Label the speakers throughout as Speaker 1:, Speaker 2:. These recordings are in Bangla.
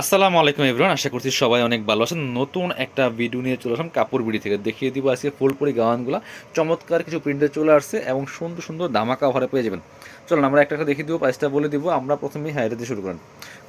Speaker 1: আসসালামু আলাইকুম এভরিওয়ান, আশা করছি সবাই অনেক ভালো আছেন। নতুন একটা ভিডিও নিয়ে চলে আসলাম কাপড় বিড়ি থেকে। দেখিয়ে দিব আজকে ফুলপুরি গাওয়ানগুলো। চমৎকার কিছু প্রিন্টে চলে আসছে এবং সুন্দর সুন্দর ধামাকা ঘরে পেয়ে যাবেন। চলুন, আমরা একটা একটা দেখিয়ে দিব প্রাইসটা বলে দিব। আমরা প্রথমেই হাইরে দিয়ে শুরু করেন।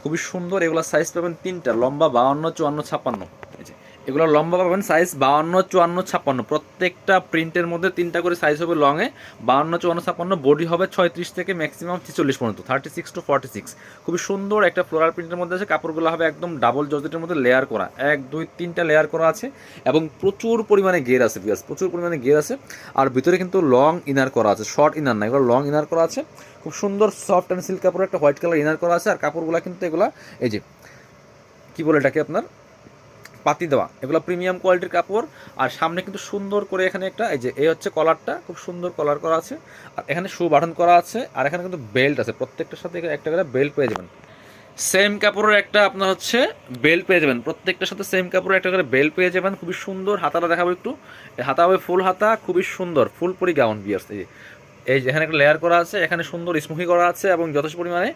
Speaker 1: খুবই সুন্দর এগুলো সাইজ পাবেন তিনটা, লম্বা বাউন্ন, চুয়ান্ন ছাপান্ন এই যে এগুলো লম্বা পাবেন সাইজ বাউন্ন, চুয়ান্ন, ছাপ্পান্ন। প্রত্যেকটা প্রিন্টের মধ্যে তিনটা করে সাইজ হবে লংয়ে বাউন্ন, চুয়ান্ন, ছাপ্পান্ন বডি হবে ছয়ত্রিশ থেকে ম্যাক্সিমাম ছেচল্লিশ পর্যন্ত thirty six to forty six খুবই সুন্দর একটা ফ্লোরাল প্রিন্টের মধ্যে আছে, কাপড়গুলো হবে একদম ডাবল জর্জেটের মধ্যে লেয়ার করা। এক, দুই, তিনটা লেয়ার করা আছে এবং প্রচুর পরিমাণে গের আছে বিয়াস প্রচুর পরিমাণে গের আছে। আর ভিতরে কিন্তু লং ইনার করা আছে শর্ট ইনার না, এগুলো লং ইনার করা আছে। খুব সুন্দর সফট অ্যান্ড সিল্ক কাপড় একটা হোয়াইট কালার ইনার করা আছে। আর কাপড়গুলো কিন্তু এগুলো, এই যে, কী বলে এটাকে আপনার? পাতি দেওয়া। এগুলো প্রিমিয়াম কোয়ালিটির কাপড়। আর সামনে কিন্তু সুন্দর করে এখানে একটা, এই যে এই হচ্ছে কলারটা খুব সুন্দর কলার করা আছে। আর এখানে শু বাটন করা আছে। আর এখানে কিন্তু বেল্ট আছে। প্রত্যেকটার সাথে একটা করে বেল্ট পেয়ে যাবেন। সেম কাপড়ের একটা আপনার হচ্ছে বেল্ট পেয়ে যাবেন। প্রত্যেকটার সাথে সেম কাপড়ের একটা করে বেল্ট পেয়ে যাবেন। খুবই সুন্দর। হাতাটা দেখাবো একটু। হাতা হবে ফুল হাতা, খুবই সুন্দর। ফুল পরি গাউন বিয়ার্স এই এই যে, এখানে একটা লেয়ার করা আছে। এখানে সুন্দর স্মুহি করা আছে এবং যথেষ্ট পরিমাণে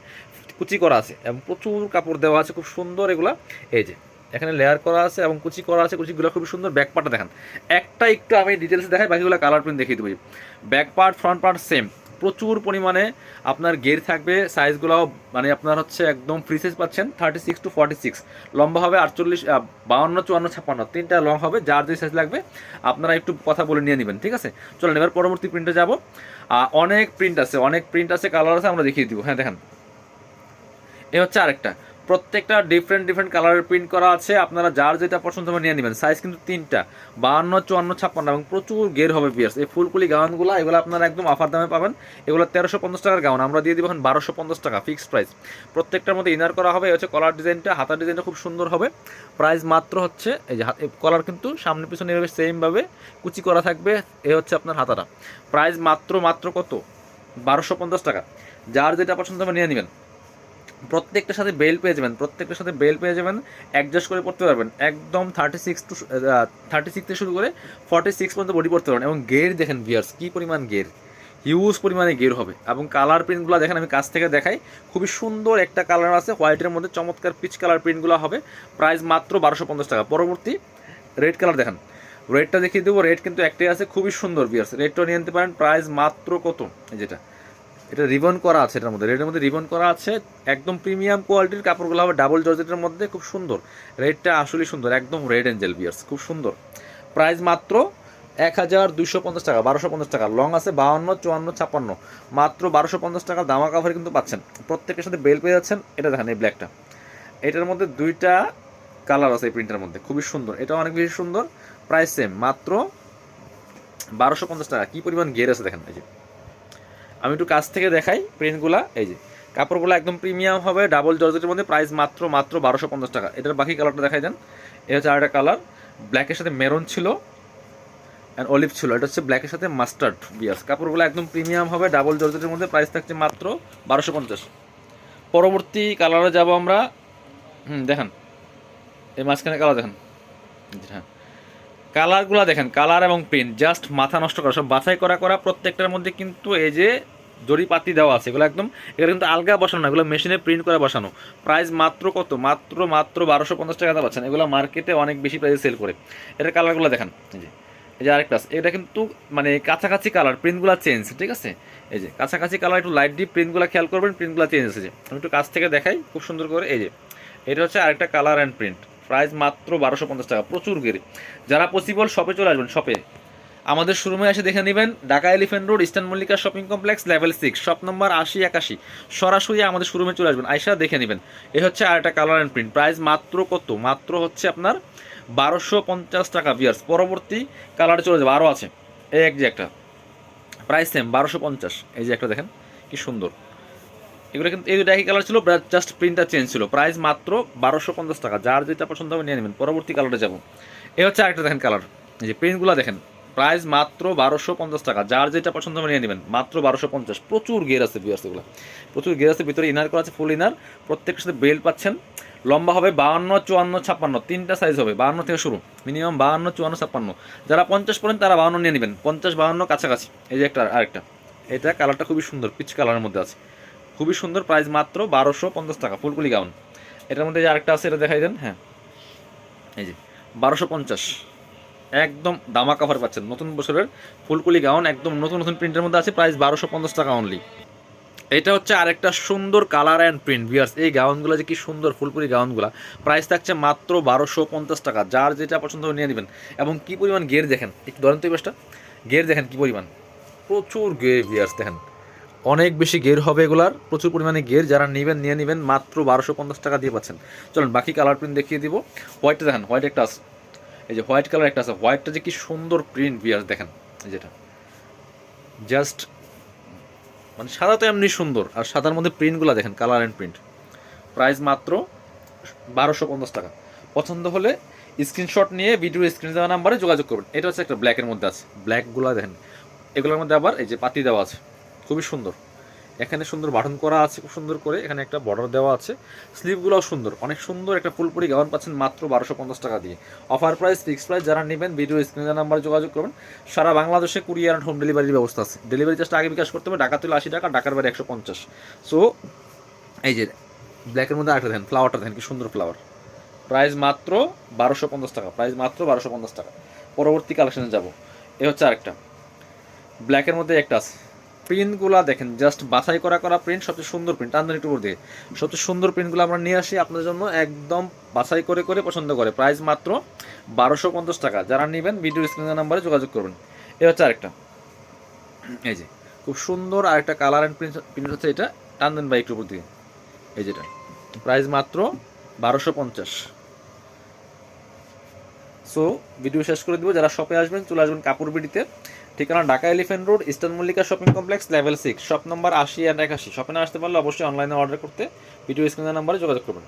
Speaker 1: কুচি করা আছে। এবং প্রচুর কাপড় দেওয়া আছে। খুব সুন্দর এগুলা। এই যে এখানে লেয়ার করা আছে এবং কুচি করা আছে, কুচিগুলো খুবই সুন্দর। ব্যাক পার্টটা দেখান। একটা একটু আমি ডিটেলস দেখাই, বাকিগুলো কালার প্রিন্ট দেখিয়ে দেবো। Back part front part same প্রচুর পরিমাণে আপনার গের থাকবে সাইজগুলোও মানে আপনার হচ্ছে একদম ফ্রি সাইজ পাচ্ছেন thirty six to forty six লম্বা হবে আটচল্লিশ বাউন্ন, চুয়ান্ন, ছাপ্পান্ন। তিনটা লং হবে, যার যে সাইজ লাগবে, আপনারা একটু কথা বলে নিয়ে নেবেন, ঠিক আছে? চলেন, এবার পরবর্তী প্রিন্টে যাব। অনেক প্রিন্ট আছে, অনেক প্রিন্ট আছে কালার আছে, আমরা দেখিয়ে দিব। হ্যাঁ দেখেন। এ হচ্ছে আরেকটা। প্রত্যেকটা ডিফারেন্ট ডিফারেন্ট কালারের প্রিন্ট করা আছে। আপনারা যার যেটা পছন্দ হবে নিয়ে নেবেন। সাইজ কিন্তু তিনটা। বাহান্ন, চুয়ান্ন, ছাপ্পান্ন এবং প্রচুর গের হবে পিয়ার্স এই ফুলকুলি গাউনগুলো, এগুলো আপনারা একদম অফার দামে পাবেন। এগুলো তেরোশো পঞ্চাশ টাকার গাউন। আমরা দিয়ে দিব এখন বারোশো পঞ্চাশ টাকা ফিক্সড প্রাইস প্রত্যেকটার মধ্যে ইনার করা হবে। হচ্ছে কলার ডিজাইনটা হাতার ডিজাইনটা খুব সুন্দর হবে। প্রাইস মাত্র হচ্ছে, এই যে কলার কিন্তু সামনে পিছনে এভাবে সেমভাবে কুচি করা থাকবে। এ হচ্ছে আপনার হাতাটা। প্রাইস মাত্র মাত্র কত? বারোশো পঞ্চাশ টাকা। যার যেটা পছন্দ হবে নিয়ে নেবেন। প্রত্যেকটার সাথে বেল পেয়ে যাবেন, প্রত্যেকটার সাথে বেল পেয়ে যাবেন অ্যাডজাস্ট করে পড়তে পারবেন। একদম thirty six to thirty six থেকে শুরু করে ফর্টি সিক্স পর্যন্ত বডি পড়তে পারবেন। এবং গের দেখেন বিয়ার্স কী পরিমাণ গের হিউজ পরিমাণে গের হবে। এবং কালার প্রিন্টগুলো দেখেন, আমি কাছ থেকে দেখাই। খুবই সুন্দর একটা কালার আছে হোয়াইটের মধ্যে চমৎকার পিচ কালার প্রিন্টগুলো হবে। প্রাইস মাত্র বারোশো পঞ্চাশ টাকা। পরবর্তী রেড কালার দেখেন। রেডটা দেখিয়ে দেবো। রেড কিন্তু একটাই আছে, খুবই সুন্দর বিয়ার্স রেডটা নিয়ে নিতে পারেন প্রাইস মাত্র কত? যেটা। এটা রিবন করা আছে এটার মধ্যে। রেডের মধ্যে রিবন করা আছে। একদম প্রিমিয়াম কোয়ালিটির কাপড়গুলো হবে ডাবল জর্জেটের মধ্যে। খুব সুন্দর। রেডটা আসলেই সুন্দর। একদম রেড অ্যাঞ্জেল বিয়ার্স খুব সুন্দর। প্রাইস মাত্র এক হাজার দুশো পঞ্চাশ টাকা, বারোশো পঞ্চাশ টাকা। লং আছে বাউন্ন চুয়ান্ন, ছাপ্পান্ন। মাত্র বারোশো পঞ্চাশ টাকা দামা কাভারে কিন্তু পাচ্ছেন। প্রত্যেকের সাথে বেল পেয়ে যাচ্ছেন। এটা দেখেন এই ব্ল্যাকটা এটার মধ্যে দুইটা কালার আছে এই প্রিন্টের মধ্যে। খুবই সুন্দর। এটা অনেক বেশি সুন্দর। প্রাইস সেম মাত্র বারোশো পঞ্চাশ টাকা। কী পরিমাণ গের আছে দেখেন এই যে। আমি একটু কাছ থেকে দেখাই প্রিন্টগুলা এই যে, কাপড়গুলো একদম প্রিমিয়াম হবে ডাবল জর্জেটের মধ্যে প্রাইস মাত্র মাত্র বারোশো পঞ্চাশ টাকা। এটার বাকি কালারটা দেখাই দেন। এটা হচ্ছে আরেকটা কালার ব্ল্যাকের সাথে মেরুন ছিল অ্যান্ড অলিভ ছিল। এটা হচ্ছে ব্ল্যাকের সাথে মাস্টার্ড বিয়াস। কাপড়গুলো একদম প্রিমিয়াম হবে ডাবল জর্জেটের মধ্যে প্রাইস থাকছে মাত্র বারোশো পঞ্চাশ। পরবর্তী কালারে যাব আমরা। হুম, দেখেন। এই মাঝখানে কালার দেখেন। হ্যাঁ। কালারগুলো দেখেন, কালার এবং প্রিন্ট, জাস্ট মাথা নষ্ট করা, সব বাছাই করা করা প্রত্যেকটার মধ্যে কিন্তু এই যে জরিপাতি দেওয়া আছে, এগুলো একদম, এগুলো কিন্তু আলগা বসানো না, এগুলো মেশিনে প্রিন্ট করে বসানো। প্রাইস মাত্র কত? মাত্র মাত্র বারোশো পঞ্চাশ টাকা পাচ্ছেন। এগুলো মার্কেটে অনেক বেশি প্রাইসে সেল করে। এটার কালারগুলো দেখেন, এই যে এই যে আরেকটা এটা কিন্তু মানে কাছাকাছি কালার, প্রিন্টগুলো চেঞ্জ ঠিক আছে? এই যে, কাছাকাছি কালার, একটু লাইট ডিপ প্রিন্টগুলো খেয়াল করবেন প্রিন্টগুলো চেঞ্জ আছে আমি একটু কাছ থেকে দেখাই, খুব সুন্দর করে, এই যে, এটা হচ্ছে আরেকটা কালার অ্যান্ড প্রিন্ট প্রাইস মাত্র বারোশো পঞ্চাশ টাকা। প্রচুর গেরে। যারা পসিবল শপে চলে আসবেন শপে আমাদের শোরুমে এসে দেখে নেবেন Dhaka Elephant Road, Eastern Mallika shopping complex level six shop number আশি একাশি। সরাসরি আমাদের শোরুমে চলে আসবেন। আইসা দেখে নেবেন। এ হচ্ছে আর একটা কালার অ্যান্ড প্রিন্ট প্রাইস মাত্র কত? মাত্র হচ্ছে আপনার বারোশো পঞ্চাশ টাকা বিয়ার্স পরবর্তী কালারে চলে যাবে। আরও আছে। এই এক যে একটা। প্রাইস সেম বারোশো পঞ্চাশ। এই যে একটা দেখেন, কি সুন্দর। এগুলো কিন্তু এই একই কালার ছিল জাস্ট প্রিন্টটা চেঞ্জ ছিল। প্রাইস মাত্র বারোশো পঞ্চাশ টাকা। যার যেটা পছন্দ হবে নিয়ে নেবেন। পরবর্তী কালারে যাব। এ হচ্ছে আরেকটা দেখেন কালার এই যে প্রিন্টগুলো দেখেন প্রাইস মাত্র বারোশো পঞ্চাশ টাকা। যার যেটা পছন্দ হবে নিয়ে নেবেন, মাত্র বারোশো পঞ্চাশ। প্রচুর গের আছে বিয়ার্স এগুলো। প্রচুর গের আছে, ভিতরে ইনার করা আছে ফুল ইনার প্রত্যেকের সাথে বেল্ট পাচ্ছেন। লম্বা হবে বাহান্ন, চুয়ান্ন, ছাপ্পান্ন। তিনটা সাইজ হবে, বাহান্ন থেকে শুরু। মিনিমাম বাহান্ন, চুয়ান্ন, ছাপ্পান্ন। যারা পঞ্চাশ পড়েন, তারা বাহান্ন নিয়ে নেবেন। পঞ্চাশ, বাহান্ন কাছাকাছি। এই যে একটা আরেকটা। এটা কালারটা খুবই সুন্দর পিচ কালারের মধ্যে আছে। খুবই সুন্দর প্রাইস মাত্র বারোশো পঞ্চাশ টাকা, ফুলকুলি গাউন। এটার মধ্যে যে আরেকটা আছে, এটা দেখাই দেন হ্যাঁ। এই যে, বারোশো পঞ্চাশ। একদম দামা কাভার পাচ্ছেন, নতুন বছরের ফুলকুলি গাউন, একদম নতুন নতুন প্রিন্টের মধ্যে আছে প্রাইস বারোশো পঞ্চাশ টাকা অনলি এটা হচ্ছে আরেকটা সুন্দর কালার অ্যান্ড প্রিন্ট ভিয়ার্স এই গাউনগুলো যে কি সুন্দর ফুলপুরি গাউনগুলো প্রাইস থাকছে মাত্র বারোশো পঞ্চাশ টাকা, যার যেটা পছন্দ নিয়ে নেবেন। এবং কি পরিমাণ গের দেখেন, একটু ধরেন তো এই গের দেখেন কি পরিমাণ। প্রচুর গের ভিয়ার্স দেখেন। অনেক বেশি গের হবে এগুলার, প্রচুর পরিমাণে গের, যারা নেবেন, নিয়ে নেবেন, মাত্র বারোশো পঞ্চাশ টাকা দিয়ে পাচ্ছেন। চলুন, বাকি কালার প্রিন্ট দেখিয়ে দিব। হোয়াইটটা দেখেন হোয়াইট একটা আছে। এই যে হোয়াইট কালার একটা আছে। হোয়াইটটা যে কি সুন্দর প্রিন্ট ভিয়ার্স দেখেন। যেটা। জাস্ট মানে সাদা তো এমনি সুন্দর। আর সাদার মধ্যে প্রিন্টগুলো দেখেন কালার অ্যান্ড প্রিন্ট প্রাইস মাত্র বারোশো পঞ্চাশ টাকা। পছন্দ হলে স্ক্রিনশট নিয়ে ভিডিও স্ক্রিন দেওয়া নাম্বারে যোগাযোগ করবেন। এটা হচ্ছে একটা ব্ল্যাকের মধ্যে আছে। ব্ল্যাকগুলো দেখেন। এগুলোর মধ্যে আবার এই যে পাতি দেওয়া আছে। খুবই সুন্দর। এখানে সুন্দর বাটন করা আছে খুব সুন্দর করে, এখানে একটা বর্ডার দেওয়া আছে। স্লিপগুলোও সুন্দর, অনেক সুন্দর একটা ফুলপুরি গাউন পাচ্ছেন মাত্র বারোশো পঞ্চাশ টাকা দিয়ে। অফার প্রাইস ফিক্স প্রাইস যারা নেবেন ভিডিও স্ক্রিনের নাম্বারে যোগাযোগ করবেন। সারা বাংলাদেশে কুরিয়ার অ্যান্ড হোম ডেলিভারির ব্যবস্থা আছে। ডেলিভারি চার্জটা আগে বিকাশ করতে হবে, ঢাকা তুলে আশি টাকা, ঢাকার বাইরে একশো পঞ্চাশ। সো এই যে ব্ল্যাকের মধ্যে আরেকটা দেন ফ্লাওয়ারটা দেন কি সুন্দর ফ্লাওয়ার প্রাইস মাত্র বারোশো পঞ্চাশ টাকা প্রাইস মাত্র বারোশো পঞ্চাশ টাকা। পরবর্তী কালেকশনে যাব। এ হচ্ছে আরেকটা। ব্ল্যাকের মধ্যে একটা আছে। প্রিন্টগুলো দেখেন জাস্ট বাছাই করা করা প্রিন্ট সবচেয়ে সুন্দর প্রিন্ট একটু উপর দিয়ে। সবচেয়ে সুন্দর প্রিন্টগুলো আমরা নিয়ে আসি আপনাদের জন্য, একদম বাছাই করে করে পছন্দ করে। প্রাইস মাত্র বারোশো পঞ্চাশ টাকা। যারা নেবেন ভিডিও স্ক্রিনের নাম্বারে যোগাযোগ করবেন। এ হচ্ছে আরেকটা। এই যে, খুব সুন্দর আরেকটা কালার অ্যান্ড প্রিন্ট প্রিন্ট হচ্ছে এটা টান দেন বা একটু উপর দিয়ে। এই যেটা, প্রাইস মাত্র বারোশো পঞ্চাশ। সো ভিডিও শেষ করে দিব। যারা শপে আসবেন, চলে আসবেন কাপড় বিডিতে ঠিকানা Dhaka Elephant Road, Eastern Mallika shopping complex, level six, shop number আশি আর একাশি। শপে আসতে পারলে অবশ্যই অনলাইনে অর্ডার করতে, ভিডিও স্ক্রিনের নাম্বারে যোগাযোগ করবেন।